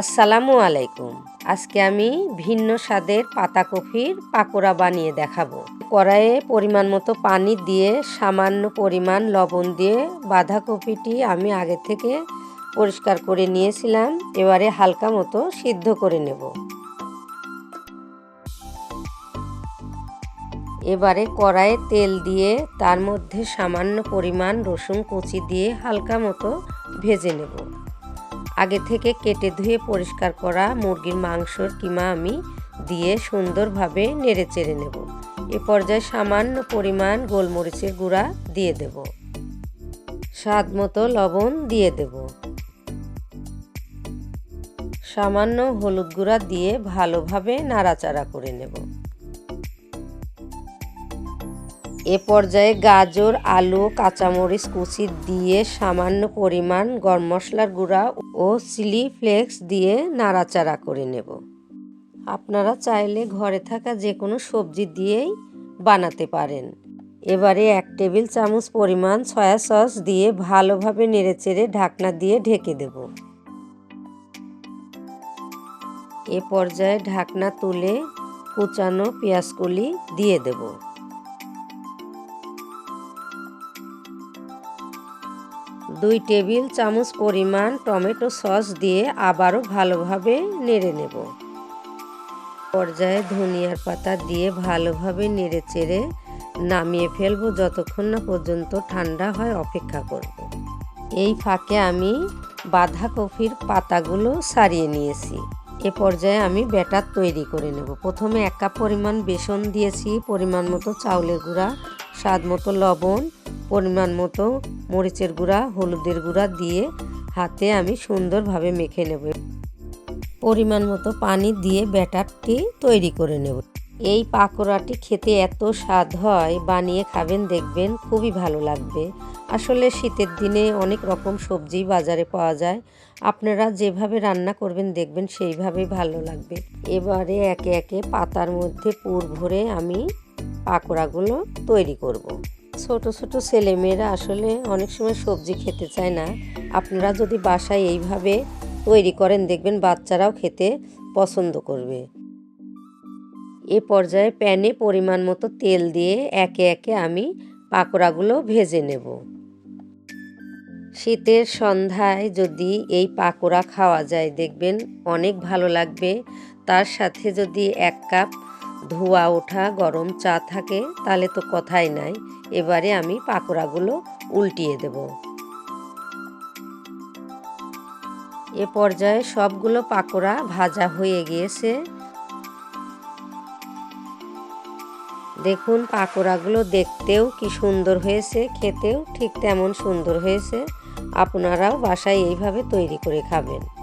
আসসালামু আলাইকুম। আজকে আমি ভিন্ন স্বাদের পাতাকপির পাকোড়া বানিয়ে দেখাবো। কড়াইয়ে পরিমাণ মতো পানি দিয়ে সামান্য পরিমাণ লবণ দিয়ে বাঁধাকপিটি আমি আগে থেকে পরিষ্কার করে নিয়েছিলাম, এবারে হালকা মতো সিদ্ধ করে নেব। এবারে কড়াইয়ে তেল দিয়ে তার মধ্যে সামান্য পরিমাণ রসুন কুচি দিয়ে হালকা মতো ভেজে নেব। আগে থেকে কেটে ধুয়ে পরিষ্কার করা মুরগির মাংসর কিমা আমি দিয়ে সুন্দরভাবে নেড়ে চেড়ে নেব। এ পর্যায়ে সামান্য পরিমাণ গোলমরিচের গুঁড়া দিয়ে দেব। স্বাদ মতো লবণ দিয়ে দেব। সামান্য হলুদ গুঁড়া দিয়ে ভালোভাবে নাড়াচাড়া করে নেব। এ পর্যায়ে গাজর, আলু, কাঁচামরিচ কুচি দিয়ে সামান্য পরিমাণ গরম মশলার গুঁড়া ও চিলি ফ্লেক্স দিয়ে নাড়াচাড়া করে নেব। আপনারা চাইলে ঘরে থাকা যে কোনো সবজি দিয়েই বানাতে পারেন। এবারে এক টেবিল চামচ পরিমাণ সয়া সস দিয়ে ভালোভাবে নেড়েচেড়ে ঢাকনা দিয়ে ঢেকে দেব। এ পর্যায়ে ঢাকনা তুলে কুচানো পেঁয়াজকলি দিয়ে দেবো। দুই টেবিল চামচ পরিমাণ টমেটো সস দিয়ে আবারও ভালোভাবে নেড়ে নেব। পর্যায়ে ধনিয়ার পাতা দিয়ে ভালোভাবে নেড়ে চেড়ে নামিয়ে ফেলব যতক্ষণ না পর্যন্ত ঠান্ডা হয়, অপেক্ষা করব। এই ফাঁকে আমি বাঁধাকপির পাতাগুলো সারিয়ে নিয়েছি। এ পর্যায়ে আমি ব্যাটার তৈরি করে নেব। প্রথমে এক কাপ পরিমাণ বেসন দিয়েছি, পরিমাণ মতো চাউলের গুঁড়া স্বাদ মতো লবণ, পরিমাণ মতো মরিচের গুঁড়া, হলুদের গুঁড়া দিয়ে হাতে আমি সুন্দরভাবে মেখে নেব। পরিমাণ মতো পানি দিয়ে ব্যাটারটি তৈরি করে নেব। এই পাকোড়াটি খেতে এত স্বাদ হয়, বানিয়ে খাবেন, দেখবেন খুবই ভালো লাগবে। আসলে শীতের দিনে অনেক রকম সবজি বাজারে পাওয়া যায়। আপনারা যেভাবে রান্না করবেন, দেখবেন সেইভাবেই ভালো লাগবে। এবারে একে একে পাতার মধ্যে পুর ভরে আমি পাকোড়াগুলো তৈরি করব। ছোট ছোট ছেলেমেয়েরা আসলে অনেক সময় সবজি খেতে চায় না। আপনারা যদি বাসায় এইভাবে তৈরি করেন, দেখবেন বাচ্চারাও খেতে পছন্দ করবে। এ পর্যায়ে প্যানে পরিমাণ মতো তেল দিয়ে একে একে আমি পাকোড়াগুলো ভেজে নেব। শীতের সন্ধ্যায় যদি এই পাকোড়া খাওয়া যায়, দেখবেন অনেক ভালো লাগবে। তার সাথে যদি এক কাপ ধোয়া ওঠা, গরম চা থাকে, তাহলে তো কথাই নাই। এবারে আমি পাকোড়াগুলো উল্টিয়ে দেব। এ পর্যায়ে সবগুলো পাকোড়া ভাজা হয়ে গিয়েছে। দেখুন পাকোড়াগুলো দেখতেও কি সুন্দর হয়েছে, খেতেও ঠিক তেমন সুন্দর হয়েছে। আপনারাও বাসায় এইভাবে তৈরি করে খাবেন।